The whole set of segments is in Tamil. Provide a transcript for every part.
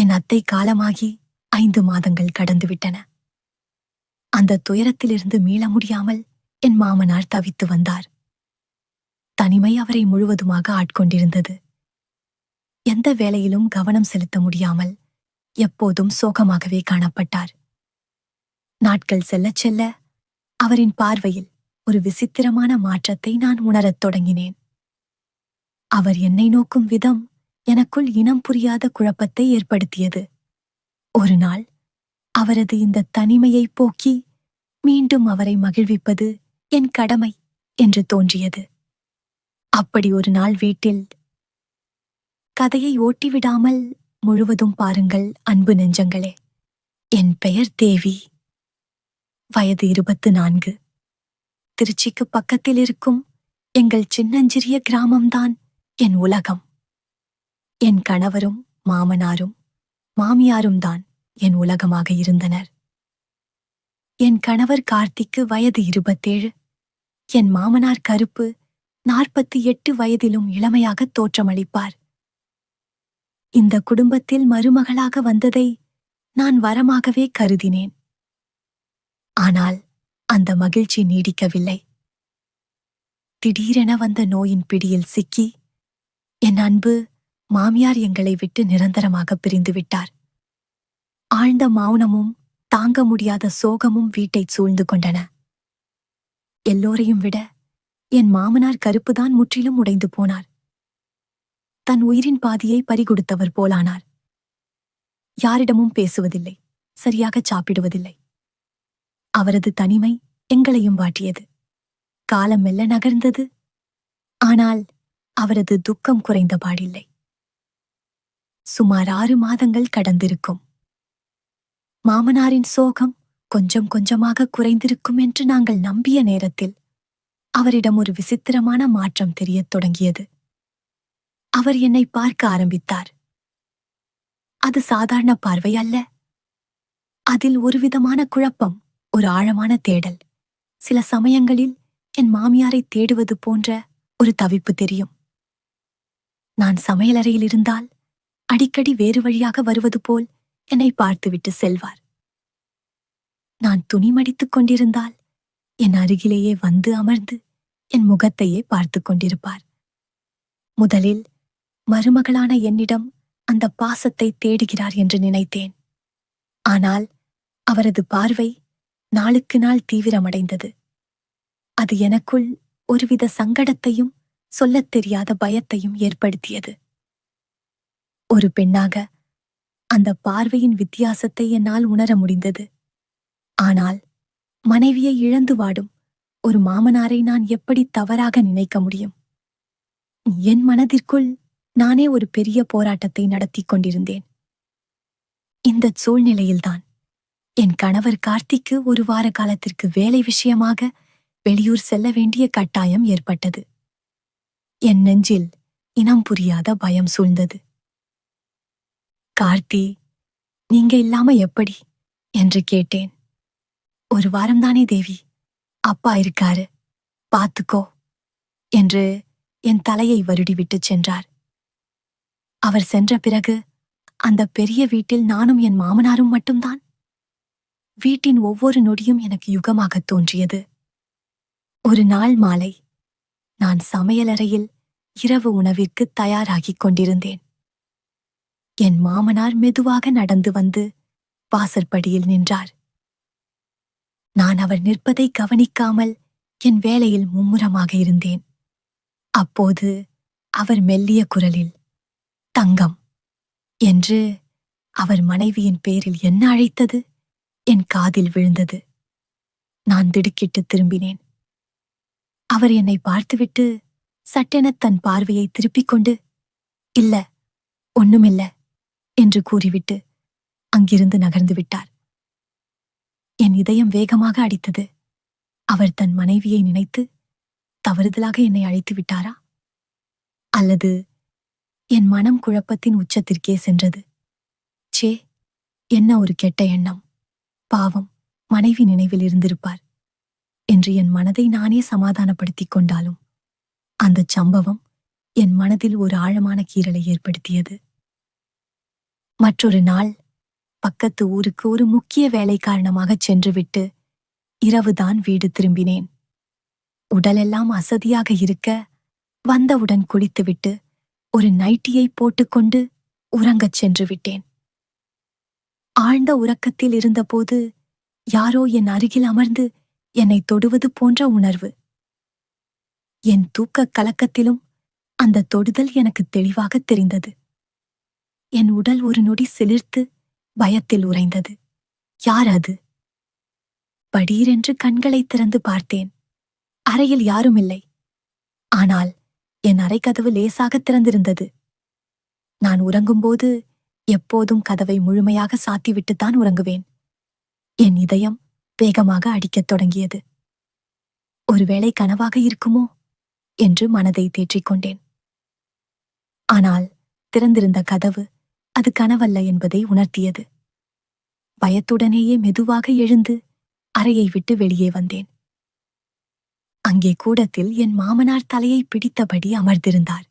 என் அத்தை காலமாகி ஐந்து மாதங்கள் கடந்துவிட்டன. அந்த துயரத்திலிருந்து மீள முடியாமல் என் மாமனார் தவித்து வந்தார். தனிமை அவரை முழுவதுமாக ஆட்கொண்டிருந்தது. எந்த வேலையிலும் கவனம் செலுத்த முடியாமல் எப்போதும் சோகமாகவே காணப்பட்டார். நாட்கள் செல்லச் செல்ல அவரின் பார்வையில் ஒரு விசித்திரமான மாற்றத்தை நான் உணரத் தொடங்கினேன். அவர் என்னை நோக்கும் விதம் எனக்குள் இனம் புரியாத குழப்பத்தை ஏற்படுத்தியது. ஒரு நாள் அவரது இந்த தனிமையை போக்கி மீண்டும் அவரை மகிழ்விப்பது என் கடமை என்று தோன்றியது. அப்படி ஒரு நாள் வீட்டில் கதையை ஓட்டிவிடாமல் முழுவதும் பாருங்கள் அன்பு நெஞ்சங்களே. என் பெயர் தேவி. வயது இருபத்து நான்கு. திருச்சிக்கு பக்கத்தில் இருக்கும் எங்கள் சின்னஞ்சிறிய கிராமம்தான் என் உலகம். என் கணவரும் மாமனாரும் மாமியாரும் தான் என் உலகமாக இருந்தனர். என் கணவர் கார்த்திக்கு வயது இருபத்தேழு. என் மாமனார் கருப்பு நாற்பத்தி எட்டு வயதிலும் இளமையாக தோற்றமளிப்பார். இந்த குடும்பத்தில் மருமகளாக வந்ததை நான் வரமாகவே கருதினேன். ஆனால் அந்த மகிழ்ச்சி நீடிக்கவில்லை. திடீரென வந்த நோயின் பிடியில் சிக்கி என் அன்பு மாமியார் எங்களை விட்டு நிரந்தரமாக பிரிந்து விட்டார். ஆழ்ந்த மௌனமும் தாங்க முடியாத சோகமும் வீட்டைச் சூழ்ந்து கொண்டன. எல்லோரையும் விட என் மாமனார் கருப்புதான் முற்றிலும் உடைந்து போனார். தன் உயிரின் பாதியை பறிகொடுத்தவர் போலானார். யாரிடமும் பேசுவதில்லை சரியாகச் சாப்பிடுவதில்லை. அவரது தனிமை எங்களையும் வாட்டியது. காலம் மெல்ல நகர்ந்தது. ஆனால் அவரது துக்கம் குறைந்த பாடில்லை. சுமார் ஆறு மாதங்கள் கடந்திருக்கும். மாமனாரின் சோகம் கொஞ்சம் கொஞ்சமாக குறைந்திருக்கும் என்று நாங்கள் நம்பிய நேரத்தில் அவரிடம் ஒரு விசித்திரமான மாற்றம் தெரியத் தொடங்கியது. அவர் என்னை பார்க்க ஆரம்பித்தார். அது சாதாரண பார்வை அல்ல. அதில் ஒருவிதமான குழப்பம் ஒரு ஆழமான தேடல். சில சமயங்களில் என் மாமியாரை தேடுவது போன்ற ஒரு தவிப்பு தெரியும். நான் சமையலறையில் இருந்தால் அடிக்கடி வேறு வழியாக வருவது போல் என்னை பார்த்துவிட்டு செல்வார். நான் துணி மடித்துக் கொண்டிருந்தால் என் அருகிலேயே வந்து அமர்ந்து என் முகத்தையே பார்த்துக் கொண்டிருப்பார். முதலில் மருமகளான என்னிடம் அந்த பாசத்தை தேடுகிறார் என்று நினைத்தேன். ஆனால் அவரது பார்வை நாளுக்கு நாள் தீவிரமடைந்தது. அது எனக்குள் ஒருவித சங்கடத்தையும் சொல்லத் தெரியாத பயத்தையும் ஏற்படுத்தியது. ஒரு பெண்ணாக அந்த பார்வையின் வித்தியாசத்தை என்னால் உணர முடிந்தது. ஆனால் மனைவியை இழந்து வாடும் ஒரு மாமனாரை நான் எப்படி தவறாக நினைக்க முடியும்? என் மனதிற்குள் நானே ஒரு பெரிய போராட்டத்தை நடத்திக் கொண்டிருந்தேன். இந்த சூழ்நிலையில்தான் என் கணவர் கார்த்திக்கு ஒரு வார காலத்திற்கு வேலை விஷயமாக வெளியூர் செல்ல வேண்டிய கட்டாயம் ஏற்பட்டது. என் நெஞ்சில் இனம் புரியாத பயம் சூழ்ந்தது. கார்த்தி நீங்க இல்லாம எப்படி? என்று கேட்டேன். ஒரு வாரம்தானே தேவி. அப்பா இருக்காரு. பாத்துக்கோ என்று என் தலையை வருடிவிட்டுச் சென்றார். அவர் சென்ற பிறகு அந்த பெரிய வீட்டில் நானும் என் மாமனாரும் மட்டும்தான். வீட்டின் ஒவ்வொரு நொடியும் எனக்கு யுகமாகத் தோன்றியது. ஒரு நாள் மாலை நான் சமையலறையில் இரவு உணவிற்கு தயாராகிக் கொண்டிருந்தேன். என் மாமனார் மெதுவாக நடந்து வந்து வாசற்படியில் நின்றார். நான் அவர் நிற்பதை கவனிக்காமல் என் வேலையில் மும்முரமாக இருந்தேன். அப்போது அவர் மெல்லிய குரலில் தங்கம் என்று அவர் மனைவியின் பேரில் என்ன அழைத்தது? என் காதில் விழுந்தது. நான் திடுக்கிட்டு திரும்பினேன். அவர் என்னை பார்த்துவிட்டு சட்டென தன் பார்வையை திருப்பிக் கொண்டு இல்ல ஒண்ணுமில்ல. என்று கூறிவிட்டு அங்கிருந்து நகர்ந்து விட்டார். என் இதயம் வேகமாக அடித்தது. அவர் தன் மனைவியை நினைத்து தவறுதலாக என்னை அழைத்து விட்டாரா? அல்லது என் மனம் குழப்பத்தின் உச்சத்திற்கே சென்றது. சே என்ன ஒரு கெட்ட எண்ணம். பாவம் மனைவி நினைவில் இருந்திருப்பார் என்று என் மனதை நானே சமாதானப்படுத்திக் கொண்டாலும் அந்தச் சம்பவம் என் மனதில் ஒரு ஆழமான கீறலை ஏற்படுத்தியது. மற்றொரு நாள் பக்கத்து ஊருக்கு ஒரு முக்கிய வேலை காரணமாகச் சென்றுவிட்டு இரவுதான் வீடு திரும்பினேன். உடலெல்லாம் அசதியாக இருக்க வந்தவுடன் குளித்துவிட்டு ஒரு நைட்டியை போட்டுக்கொண்டு உறங்கச் சென்று விட்டேன் ஆழ்ந்த உறக்கத்தில் இருந்தபோது யாரோ என் அருகில் அமர்ந்து என்னை தொடுவது போன்ற உணர்வு. என் தூக்கக் கலக்கத்திலும் அந்த தொடுதல் எனக்கு தெளிவாகத் தெரிந்தது. என் உடல் ஒரு நொடி சிலிர்த்து பயத்தில் உறைந்தது. யார் அது? படீரென்று கண்களை திறந்து பார்த்தேன். அறையில் யாரும் இல்லை ஆனால் என் அறைக்கதவு லேசாக திறந்திருந்தது. நான் உறங்கும்போது எப்போதும் கதவை முழுமையாக சாத்திவிட்டுத்தான் உறங்குவேன். என் இதயம் வேகமாக அடிக்கத் தொடங்கியது. ஒருவேளை கனவாக இருக்குமோ என்று மனதை தேற்றிக் கொண்டேன். ஆனால் திறந்திருந்த கதவு அது கனவல்ல என்பதை உணர்த்தியது. பயத்துடனேயே மெதுவாக எழுந்து அறையை விட்டு வெளியே வந்தேன். அங்கே கூடத்தில் என் மாமனார் தலையை பிடித்தபடி அமர்ந்திருந்தார்.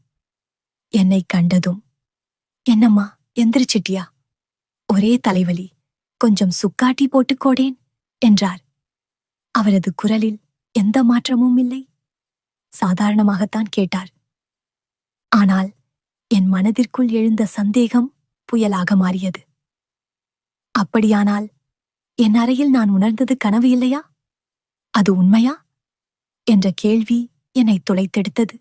என்னை கண்டதும் என்னம்மா எந்திரிச்சிட்டியா? ஒரே தலைவலி. கொஞ்சம் சுக்காட்டி போட்டுக்கோடேன் என்றார். அவரது குரலில் எந்த மாற்றமும் இல்லை. சாதாரணமாகத்தான் கேட்டார். ஆனால் என் மனதிற்குள் எழுந்த சந்தேகம் புயலாக மாறியது. அப்படியானால் என் அறையில் நான் உணர்ந்தது கனவு இல்லையா? அது உண்மையா? என்ற கேள்வி என்னை துளைத்தெடுத்தது.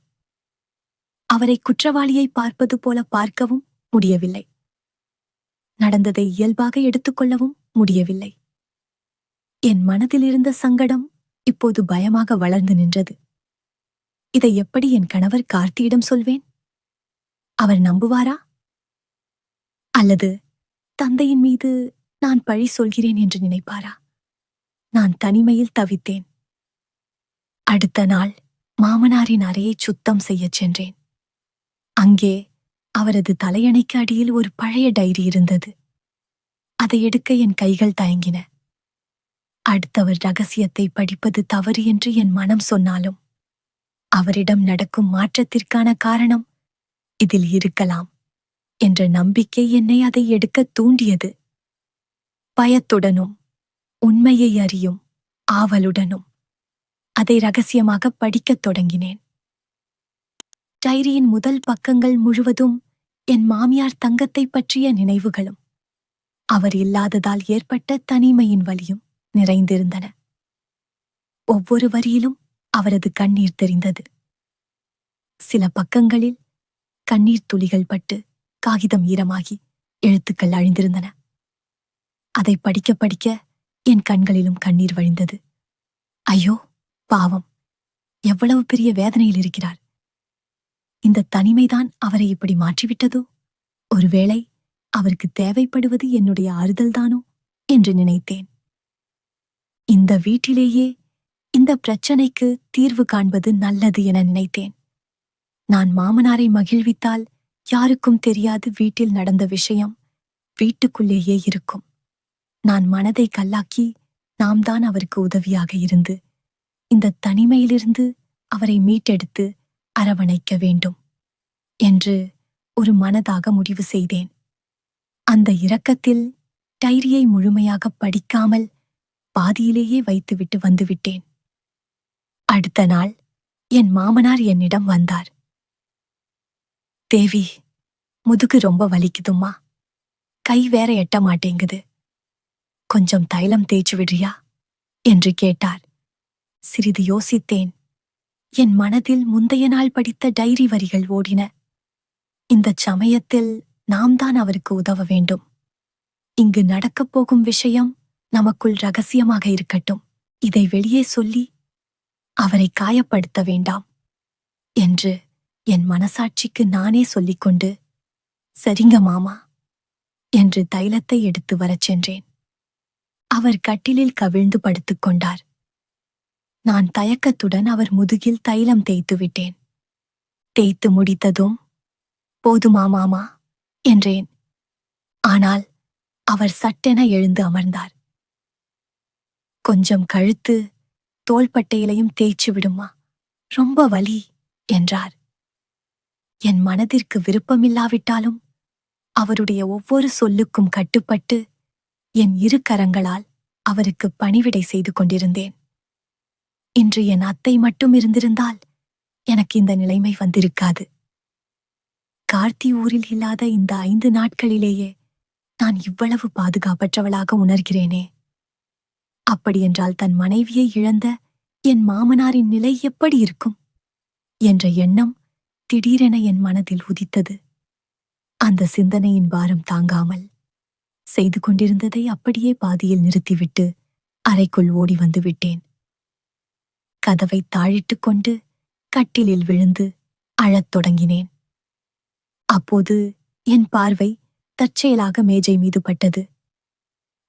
அவரை குற்றவாளியை பார்ப்பது போல பார்க்கவும் முடியவில்லை. நடந்ததை இயல்பாக எடுத்துக்கொள்ளவும் முடியவில்லை. என் மனதில் இருந்த சங்கடம் இப்போது பயமாக வளர்ந்து நின்றது. இதை எப்படி என் கணவர் கார்த்தியிடம் சொல்வேன்? அவர் நம்புவாரா? அல்லது தந்தையின் மீது நான் பழி சொல்கிறேன் என்று நினைப்பாரா? நான் தனிமையில் தவித்தேன். அடுத்த நாள் மாமனாரின் அறையை சுத்தம் செய்யச் சென்றேன். அங்கே அவரது தலையணைக்கு அடியில் ஒரு பழைய டைரி இருந்தது. அதை எடுக்க என் கைகள் தயங்கின. அடுத்தவர் ரகசியத்தை படிப்பது தவறு என்று என் மனம் சொன்னாலும் அவரிடம் நடக்கும் மாற்றத்திற்கான காரணம் இதில் இருக்கலாம். என்ற நம்பிக்கை என்னை அதை எடுக்க தூண்டியது. பயத்துடனும் உண்மையை அறியும் ஆவலுடனும் அதை ரகசியமாக படிக்கத் தொடங்கினேன். டைரியின் முதல் பக்கங்கள் முழுவதும் என் மாமியார் தங்கத்தை பற்றிய நினைவுகளும் அவர் இல்லாததால் ஏற்பட்ட தனிமையின் வலியும் நிறைந்திருந்தன. ஒவ்வொரு வரியிலும் அவரது கண்ணீர் தெரிந்தது. சில பக்கங்களில் கண்ணீர் துளிகள் பட்டு காகிதம் ஈரமாகி எழுத்துக்கள் அழிந்திருந்தன. அதை படிக்க படிக்க என் கண்களிலும் கண்ணீர் வழிந்தது. ஐயோ பாவம். எவ்வளவு பெரிய வேதனையில் இருக்கிறார். இந்த தனிமைதான் அவரை இப்படி மாற்றிவிட்டதோ? ஒருவேளை அவருக்கு தேவைப்படுவது என்னுடைய ஆறுதல்தானோ என்று நினைத்தேன். இந்த வீட்டிலேயே இந்த பிரச்சனைக்கு தீர்வு காண்பது நல்லது என நினைத்தேன். நான் மாமனாரை மகிழ்வித்தால் யாருக்கும் தெரியாது வீட்டில் நடந்த விஷயம். வீட்டுக்குள்ளேயே இருக்கும். நான் மனதை கல்லாக்கி நாம் தான் அவருக்கு உதவியாக இருந்து இந்த தனிமையிலிருந்து அவரை மீட்டெடுத்து அரவணைக்க வேண்டும் என்று ஒரு மனதாக முடிவு செய்தேன். அந்த இரக்கத்தில் டைரியை முழுமையாக படிக்காமல் பாதியிலேயே வைத்துவிட்டு வந்துவிட்டேன். அடுத்த நாள் என் மாமனார் என்னிடம் வந்தார். தேவி முதுகு ரொம்ப வலிக்குதும்மா. கை வேற எட்ட மாட்டேங்குது. கொஞ்சம் தைலம் தேய்ச்சு விடுறியா? என்று கேட்டார் சிறிது யோசித்தேன். என் மனதில் முந்தைய நாள் படித்த டைரி வரிகள் ஓடின. இந்தச் சமயத்தில் நாம் தான் அவருக்கு உதவ வேண்டும். இங்கு நடக்கப் போகும் விஷயம் நமக்குள் ரகசியமாக இருக்கட்டும். இதை வெளியே சொல்லி அவரை காயப்படுத்த வேண்டாம். என்று என் மனசாட்சிக்கு நானே சொல்லிக்கொண்டு சரிங்க மாமா. என்று தைலத்தை எடுத்து வரச் சென்றேன். அவர் கட்டிலில் கவிழ்ந்து படுத்துக் கொண்டார். நான் தயக்கத்துடன் அவர் முதுகில் தைலம் தேய்த்து விட்டேன். தேய்த்து முடித்ததும் போதுமா மாமா? என்றேன். ஆனால் அவர் சட்டென எழுந்து அமர்ந்தார். கொஞ்சம் கழுத்து தோள்பட்டையிலையும் தேய்ச்சு விடுமா? ரொம்ப வலி என்றார். என் மனதிற்கு விருப்பமில்லாவிட்டாலும் அவருடைய ஒவ்வொரு சொல்லுக்கும் கட்டுப்பட்டு என் இரு கரங்களால் அவருக்கு பணிவிடை செய்து கொண்டிருந்தேன். இன்று என் அத்தை மட்டும் இருந்திருந்தால் எனக்கு இந்த நிலைமை வந்திருக்காது. கார்த்தி ஊரில் இல்லாத இந்த ஐந்து நாட்களிலேயே நான் இவ்வளவு பாதுகாப்பற்றவளாக உணர்கிறேனே. அப்படியென்றால் தன் மனைவியை இழந்த என் மாமனாரின் நிலை எப்படி இருக்கும்? என்ற எண்ணம் திடீரென என் மனதில் உதித்தது. அந்த சிந்தனையின் பாரம் தாங்காமல் செய்து கொண்டிருந்ததை அப்படியே பாதியில் நிறுத்திவிட்டு அறைக்குள் ஓடி வந்து விட்டேன். கதவை தாழிட்டுக் கொண்டு கட்டிலில் விழுந்து அழத் தொடங்கினேன். அப்போது என் பார்வை தற்செயலாக மேஜை மீது பட்டது.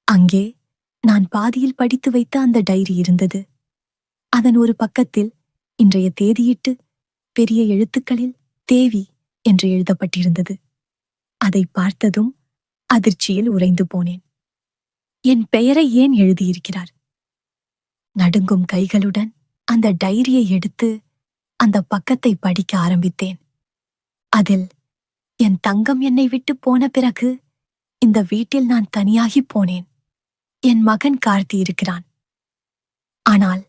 அங்கே நான் பாதியில் படித்து வைத்த அந்த டைரி இருந்தது. அதன் ஒரு பக்கத்தில் இன்றைய தேதியிட்டு பெரிய எழுத்துக்களில் தேவி என்று எழுதப்பட்டிருந்தது. அதை பார்த்ததும் அதிர்ச்சியில் உறைந்து போனேன். என் பெயரை ஏன் எழுதியிருக்கிறார்? நடுங்கும் கைகளுடன் அந்த டைரியை எடுத்து அந்த பக்கத்தை படிக்க ஆரம்பித்தேன். அதில் என் தங்கம் என்னை விட்டு போன பிறகு இந்த வீட்டில் நான் தனியாகிப் போனேன். என் மகன் கார்த்தி இருக்கிறான். ஆனால்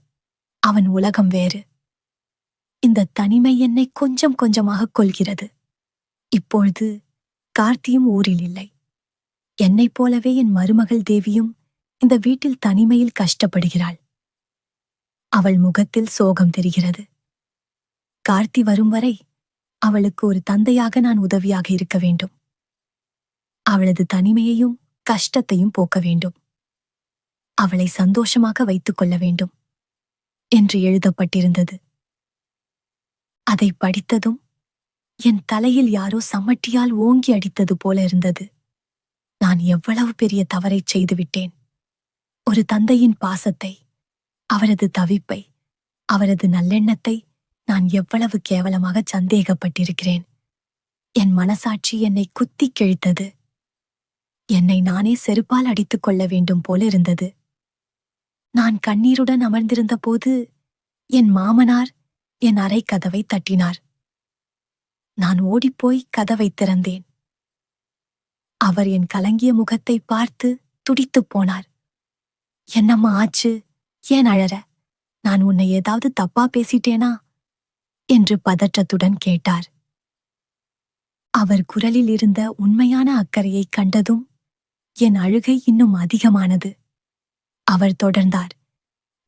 அவன் உலகம் வேறு. இந்த தனிமை என்னை கொஞ்சம் கொஞ்சமாக கொள்கிறது இப்பொழுது கார்த்தியும் ஊரில் இல்லை. என்னைப் போலவே என் மருமகள் தேவியும் இந்த வீட்டில் தனிமையில் கஷ்டப்படுகிறாள். அவள் முகத்தில் சோகம் தெரிகிறது. கார்த்தி வரும் வரை அவளுக்கு ஒரு தந்தையாக நான் உதவியாக இருக்க வேண்டும். அவளது தனிமையையும் கஷ்டத்தையும் போக்க வேண்டும். அவளை சந்தோஷமாக வைத்துக் கொள்ள வேண்டும் என்று எழுதப்பட்டிருந்தது. அதை படித்ததும் என் தலையில் யாரோ சமட்டியால் ஓங்கி அடித்தது போல இருந்தது. நான் எவ்வளவு பெரிய தவறைச் செய்துவிட்டேன் ஒரு தந்தையின் பாசத்தை அவரது தவிப்பை அவரது நல்லெண்ணத்தை நான் எவ்வளவு கேவலமாக சந்தேகப்பட்டிருக்கிறேன். என் மனசாட்சி என்னை குத்திக் கிழித்தது. என்னை நானே செருப்பால் அடித்துக் கொள்ள வேண்டும் போல இருந்தது. நான் கண்ணீருடன் அமர்ந்திருந்த போது என் மாமனார் என் அறை கதவை தட்டினார். நான் ஓடிப்போய் கதவை திறந்தேன். அவர் என் கலங்கிய முகத்தை பார்த்து துடித்துப் போனார். என்னம்மா ஆச்சு? ஏன் அழற? நான் உன்னை ஏதாவது தப்பா பேசிட்டேனா? என்று பதற்றத்துடன் கேட்டார். அவர் குரலில் இருந்த உண்மையான அக்கறையைக் கண்டதும் என் அழுகை இன்னும் அதிகமானது. அவர் தொடர்ந்தார்.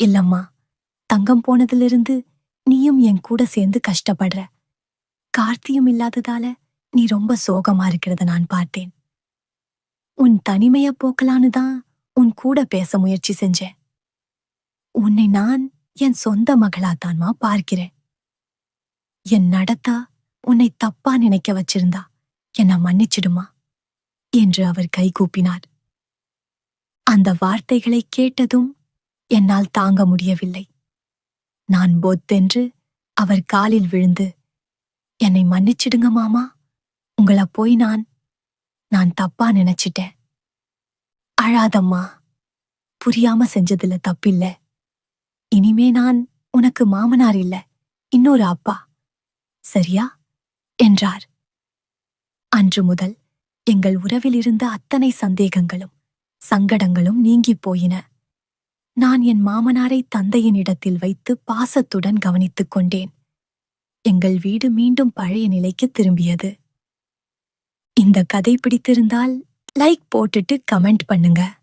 இல்லம்மா தங்கம் போனதிலிருந்து நீயும் என் கூட சேர்ந்து கஷ்டப்படுற. கார்த்தியும் இல்லாததால நீ ரொம்ப சோகமா இருக்கிறத நான் பார்த்தேன். உன் தனிமைய போக்கலான்னு தான் உன் கூட பேச முயற்சி செஞ்சேன். உன்னை நான் என் சொந்த மகளாத்தான்மா பார்க்கிறேன். என் நடத்தா உன்னை தப்பா நினைக்க வச்சிருந்தா என்ன மன்னிச்சிடுமா? என்று அவர் கைகூப்பினார் அந்த வார்த்தைகளை கேட்டதும் என்னால் தாங்க முடியவில்லை. நான் பொத்தென்று அவர் காலில் விழுந்து என்னை மன்னிச்சிடுங்க மாமா. உங்களை போய் நான் நான் தப்பா நினைச்சிட்டேன். அழாதம்மா. புரியாம செஞ்சதுல தப்பில்ல. இனிமே நான் உனக்கு மாமனார் இல்ல இன்னொரு அப்பா. சரியா? என்றார். அன்று முதல் எங்கள் உறவில் இருந்த அத்தனை சந்தேகங்களும் சங்கடங்களும் நீங்கிப் போயின. நான் என் மாமனாரை தந்தையின் இடத்தில் வைத்து பாசத்துடன் கவனித்துக் கொண்டேன். எங்கள் வீடு மீண்டும் பழைய நிலைக்கு திரும்பியது. இந்த கதை பிடித்திருந்தால் லைக் போட்டுட்டு கமெண்ட் பண்ணுங்க.